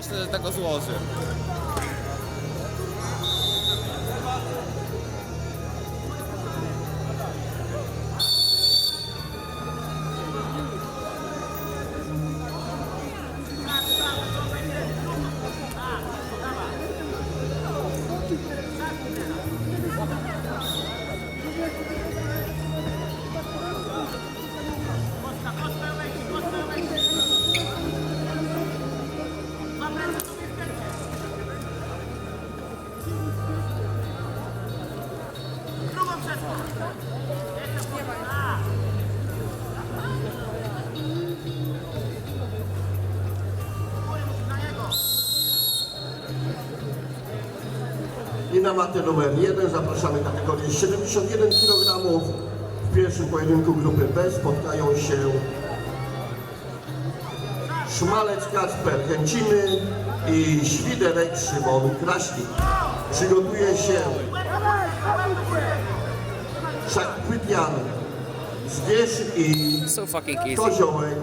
Myślę, że tego złoży. I na matę numer 1 zapraszamy kategorię 71 kg. W pierwszym pojedynku grupy B spotkają się Szmalec Kacper Chęciny i Świderek Szymon Kraśnik. Przygotuje się Szachpytian Zwierz i. Koziołek